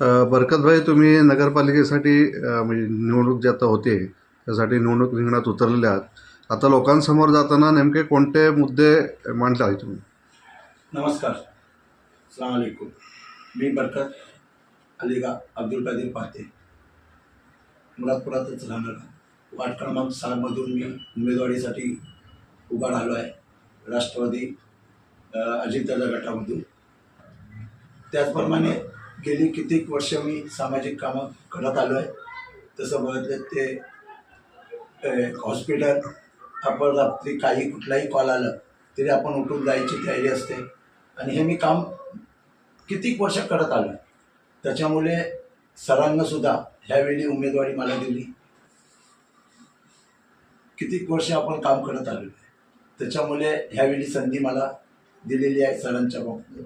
बरकतभाई तुम्ही नगरपालिकेसाठी म्हणजे निवडणूक जी आता होते त्यासाठी निवडणूक रिंगणात उतरलेल्या आहात. आता लोकांसमोर जाताना नेमके कोणते मुद्दे मांडले आहे तुम्ही? नमस्कार. सलामकुम मी बरकत अलीगा अब्दुल कादीर पाहते मुरादपुरातच राहणार वार्ड क्रमांक सहामधून मी उमेदवारीसाठी उभा राहिलो आहे. राष्ट्रवादी अ, अजितदादा गटामधून. त्याचप्रमाणे गेली कित्येक वर्ष मी सामाजिक कामं करत आलो आहे. तसं बघितलं ते हॉस्पिटल आपण रात्री काही कुठलाही कॉल आला तरी आपण उठून जायची तयारी असते. आणि हे मी काम कितीक वर्ष करत आलो आहे. त्याच्यामुळे सरांनासुद्धा ह्यावेळी उमेदवारी मला दिली. कितीक वर्ष आपण काम करत आलो आहे. त्याच्यामुळे ह्यावेळी संधी मला दिलेली आहे सरांच्या बाबतीत.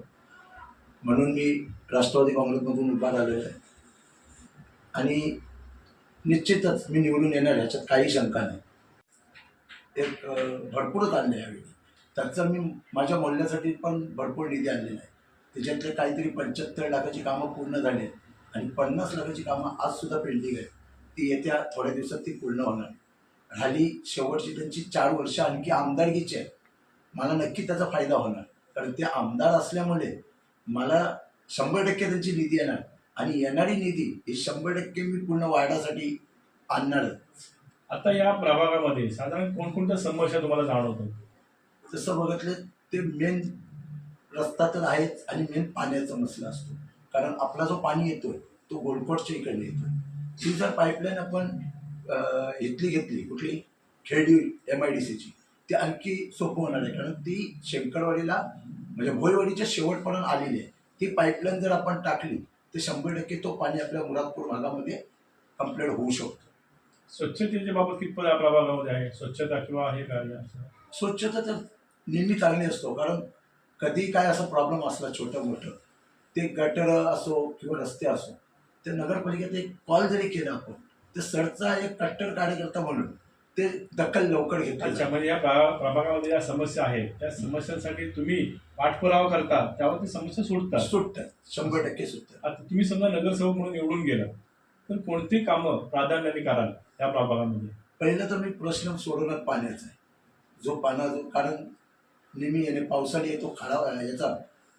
म्हणून मी राष्ट्रवादी काँग्रेसमधून उभा राहिलो आहे आणि निश्चितच मी निवडून येणार ह्याच्यात काही शंका नाही. एक भरपूरच आणले यावेळी. त्याचं मी माझ्या मूल्यासाठी पण भरपूर निधी आणलेला आहे. त्याच्यातले काहीतरी पंच्याहत्तर लाखाची कामं पूर्ण झाली आहेत. आणि पन्नास लाखाची कामं आजसुद्धा पेंडिंग आहे ती येत्या थोड्या दिवसात ती पूर्ण होणार. राहिली शेवटची त्यांची चार वर्ष आणखी आमदारकीची आहे मला नक्की त्याचा फायदा होणार. कारण ते आमदार असल्यामुळे मला शंभर टक्के त्यांची निधी येणार. आणि येणारी निधी ही शंभर टक्के मी पूर्ण वाढासाठी आणणारच आता या प्रभागामध्ये साधारण कोणकोणत्या समस्या तुम्हाला जाणवतात? जसं बघितलं ते मेन रस्ता तर आहेच आणि मेन पाण्याचा मसला असतो. कारण आपला जो पाणी येतोय तो गोलकोटच्या इकडे येतो ती जर पाईपलाईन आपण इथली घेतली कुठली? खेडी एम आय डी सीची ती आणखी सोपं होणार आहे. कारण ती शेंकरवाडीला म्हणजे भोईवाडीच्या शेवटपर्यंत आलेली आहे. ती पाईपलाईन जर आपण टाकली तर शंभर टक्के तो पाणी आपल्या मुरादपूर भागामध्ये कंप्लीट होऊ शकतो. स्वच्छतेच्या बाबत कितपत या प्रभागामध्ये आहे? स्वच्छता किंवा हे कार्य असं? स्वच्छता तर नेहमी चांगली असतो कारण कधी काय असा प्रॉब्लेम असला छोटं मोठं ते गटर असो किंवा रस्ते असो ते नगरपालिकेत एक कॉल जरी केला आपण तर सरचा एक कट्टर कार्यकर्ता म्हणून ते दखल लवकर अच्छा म्हणजे या प्रा- प्रभागामध्ये ज्या समस्या आहेत त्या समस्यांसाठी तुम्ही पाठपुरावा करता त्यावर ती समस्या सुटतात सुटतात शंभर टक्के सुटतात आता तुम्ही समजा नगरसेवक म्हणून निवडून गेला तर कोणती कामं प्राधान्याने कराल त्या प्रभागामध्ये? पहिलं तर मी प्रश्न सोडवणार पाण्याचा आहे. जो पाना जो कारण नेहमी येणे पावसाळी येतो खडा याचा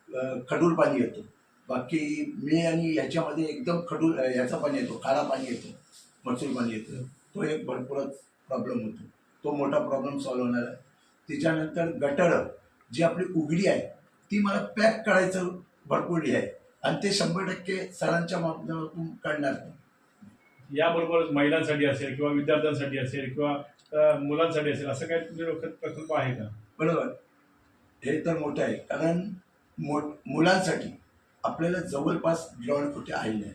अं, खडूळ पाणी येतो. बाकी मे आणि ह्याच्यामध्ये एकदम खडूळ अं, याचा पाणी येतो खारा पाणी येतो मसूर पाणी येतं. तो एक भरपूरच प्रॉब्लेम होतो. तो मोठा प्रॉब्लेम सॉल्व्ह होणार आहे. त्याच्यानंतर गटर जी आपली उघडी आहे ती मला पॅक करायचं भरपूर आहे. आणि ते शंभर टक्के सरांच्या माध्यमातून करणार याबरोबरच महिलांसाठी असेल किंवा विद्यार्थ्यांसाठी असेल किंवा मुलांसाठी असेल असं काही तुमचे डोक्यात प्रकल्प आहे का? बरोबर. हे तर मोठं आहे. कारण मो मुलांसाठी आपल्याला जवळपास ग्राउंड कुठे आहे नाही.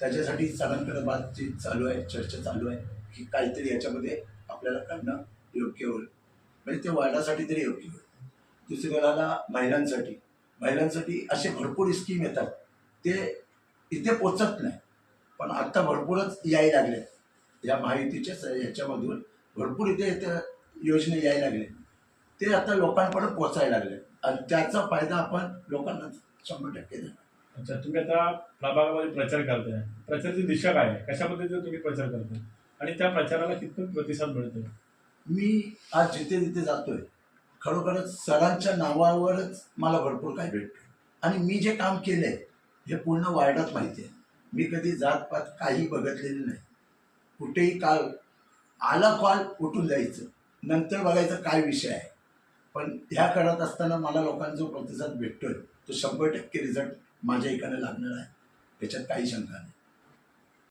त्याच्यासाठी सरांकडे बातचीत चालू आहे चर्चा चालू आहे. की काहीतरी याच्यामध्ये आपल्याला करणं योग्य होईल. म्हणजे ते वाढासाठी तरी योग्य होईल. दुसऱ्याला महिलांसाठी. महिलांसाठी असे भरपूर स्कीम येतात. ते इथे पोचत नाही. पण आत्ता भरपूरच यायला लागले. या महायुतीच्या ह्याच्यामधून भरपूर इथे इथे योजना यायला लागले. ते आता लोकांपर्यंत पोचायला लागले. आणि त्याचा फायदा आपण लोकांना शंभर टक्के देणार. अच्छा तुम्ही आता प्रभागामध्ये प्रचार करताय. प्रचाराची दिशा काय आहे? कशा पद्धतीने तुम्ही प्रचार करताय? आणि त्या प्रचाराला कितपत प्रतिसाद मिळतोय? मी आज जिथे जिथे जातोय खरोखरच सरांच्या नावावरच मला भरपूर काय भेटतं आणि मी जे काम केलंय हे पूर्ण वार्डात माहिती आहे. मी कधी जातपात काही बघितलेलं नाही. कुठेही काल आला कॉल उठून जायचं. नंतर बघायचं काय विषय आहे. पण ह्या करत असताना मला लोकांचा जो प्रतिसाद भेटतोय. तो शंभर टक्के रिझल्ट माझ्या एकाने लागणार आहे. त्याच्यात काही शंका नाही.